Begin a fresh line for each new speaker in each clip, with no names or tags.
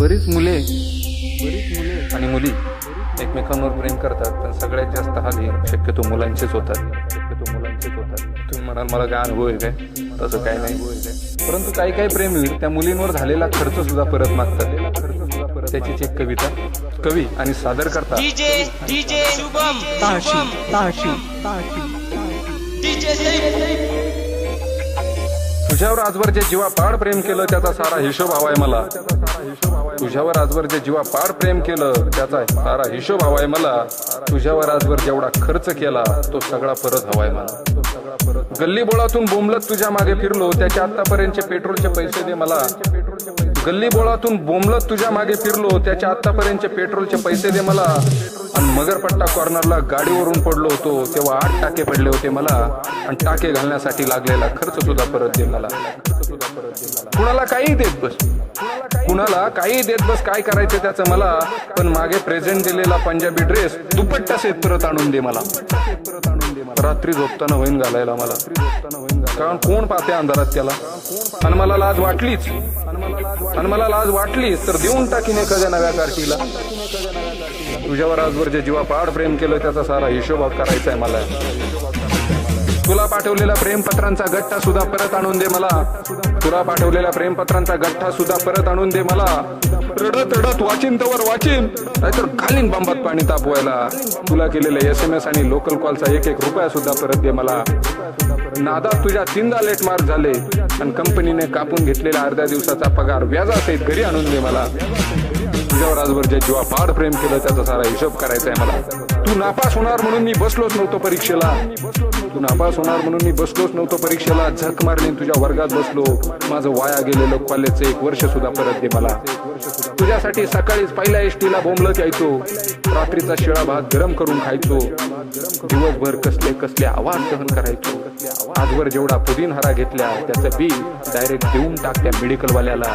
बरीच मुले बरीच मुले आणि मुली एकमेकांवर प्रेम करतात पण सगळ्यात जास्त हाल हे शक्यतो मुलांचेच होतात. शक्यतो मुलांचेच होतात. तुम्ही म्हणाल मला काय अनुभव आहे काय? तसं काय नाही. परंतु काही काही प्रेमवीर त्या मुलींवर झालेला खर्च सुद्धा परत मागतात. त्याचीच एक कविता. कवी आणि सादर करतात
डीजे डीजे शुभम
ताशी ताशी ताशी.
डीजे
तुझ्यावर आजवर जे जीवा पाड प्रेम केलं त्याचा सारा हिशोब हवाय मला. तुझ्यावर आजवर जे जीवा पाड प्रेम केलं त्याचा सारा हिशोब हवाय मला. तुझ्यावर आजवर जेवढा खर्च केला तो सगळा परत हवाय मला. गल्ली बोळातून बोंबलत तुझ्या मागे फिरलो त्याच्या आतापर्यंतचे पेट्रोलचे पैसे दे मला. गल्ली बोळातून बोंबलत तुझ्या मागे फिरलो त्याच्या आतापर्यंतचे पेट्रोलचे पैसे दे मला. आणि मगरपट्टा कॉर्नरला गाडीवरून पडलो होतो तेव्हा आठ टाके पडले होते मला आणि टाके घालण्यासाठी लागलेला खर्च सुद्धा परत दे मला. कुणाला काही देत बस. कुणाला काही देत बस काय करायचं त्याचं मला. पण मागे प्रेझेंट दिलेला पंजाबी ड्रेस दुपट्टा सेत परत आणून दे मला. रात्री झोपताना होईन घालायला मला. कारण कोण पाहते अंधारात त्याला? आणि मला लाज वाटलीच. आणि मला लाज वाटलीच तर देऊन टाकीन एखाद्या नव्या कारकीला. तुझ्यावर आज जे जीवा पाड प्रेम केलं त्याचा सारा हिशोब करायचा आहे मला. तुला पाठवलेल्या प्रेमपत्रांचा गठ्ठा सुद्धा परत आणून दे मला. तुला पाठवलेल्या प्रेमपत्रांचा गठ्ठा सुद्धा परत आणून दे मला. रडत रडत वाचिन तवर वाचिन. नाहीतर घालीन बंबात पाणी तापवायला. तुला केलेले एस एम एस आणि लोकल कॉलचा एक एक रुपया सुद्धा परत दे मला. नादात तुझ्या तीनदा लेट मार्क झाले. आणि कंपनीने कापून घेतलेल्या अर्ध्या दिवसाचा पगार व्याजासहित घरी आणून दे मला. तुझ्यावर आजवर जे जीवा फार प्रेम केलं त्याचा सारा हिशोब करायचा आहे मला. तू नापास होणार म्हणून मी बसलोच नव्हतो परीक्षेला. तू नापास होणार म्हणून मी बसलोच नव्हतो परीक्षेला. झक मारली तुझ्या वर्गात बसलो. माझं वाया गेलेलं कॉलेजचं एक वर्ष सुद्धा परत दे मला. तुझ्यासाठी सकाळीच पहिल्या एसटीला बोंबलत यायचो. रात्रीचा शिळा भात गरम करून खायचो. दिवसभर कसले कसले आवाज सहन करायचो. आजवर जेवढा पुदिन हरा घेतल्या त्याचं बी डायरेक्ट देऊन टाक त्या मेडिकलवाल्याला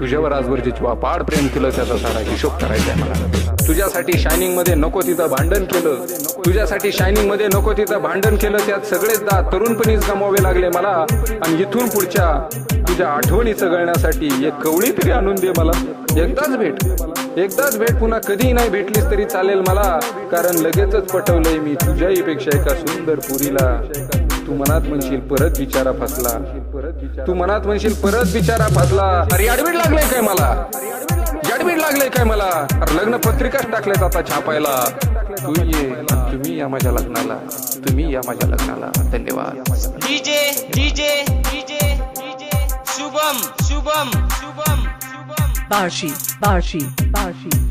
तुझ्यावर आजवर जे पाड प्रेम केलं त्याचा सारा हिशोब करायचा मला. तुझ्यासाठी शायनिंगमध्ये नको तिथं भांडण केलं. तुझ्यासाठी शायनिंगमध्ये नको तिथं भांडण केलं त्यात सगळेच दा तरुणपणीच गमावे लागले मला. आणि इथून पुढच्या तुझ्या आठवणी चगळण्यासाठी एक कवळी तरी आणून दे मला. एकदाच भेट. एकदाच भेट पुन्हा कधीही नाही भेटलीस तरी चालेल मला. कारण लगेचच पटवलंय मी तुझ्याही पेक्षा एका सुंदर पुरीला. तू मनात म्हणशील परत बिचारा फसला. तू मनात म्हणशील परत बिचारा फसला. अरे ऍडमिट लागलंय काय मला? ऍडमिट लागलंय काय मला? अरे लग्न पत्रिकाच टाकल्यात आता छापायला. तू ये तुम्ही या माझ्या लग्नाला. तुम्ही या माझ्या लग्नाला. धन्यवाद.
DJ DJ DJ DJ. Shubham Shubham Shubham शुभम.
ताशी ताशी ताशी